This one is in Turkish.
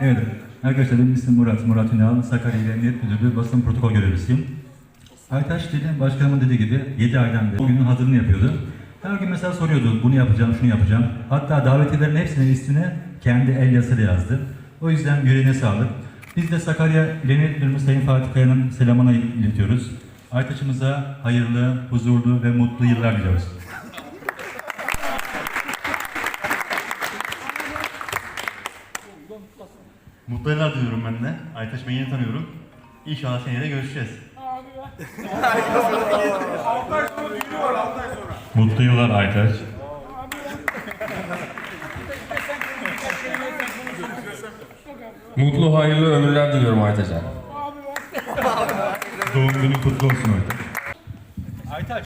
Evet, arkadaşlar benim ismim Murat, Murat Ünal, Sakarya İl Emniyet Müdürlüğü basın protokol görevlisiyim. Aytaç dedi, başkanımın dediği gibi 7 aydan beri bugünün hazırlığını yapıyordu. Her gün mesela soruyordu, bunu yapacağım, şunu yapacağım. Hatta davetiyelerin hepsinin üstüne kendi el yazısıyla yazdı. O yüzden yüreğine sağlık. Biz de Sakarya İl Emniyet Müdürümüz Sayın Fatih Kaya'nın selamını iletiyoruz. Aytaç'ımıza hayırlı, huzurlu ve mutlu yıllar diliyoruz. Mutlu yıllar diliyorum ben de. Aytaç Bey'i yeni tanıyorum. İnşallah seneye de görüşeceğiz. Mutlu yıllar Aytaç. Mutlu hayırlı ömürler diliyorum Aytaç'a. Doğum günün kutlu olsun Aytaç.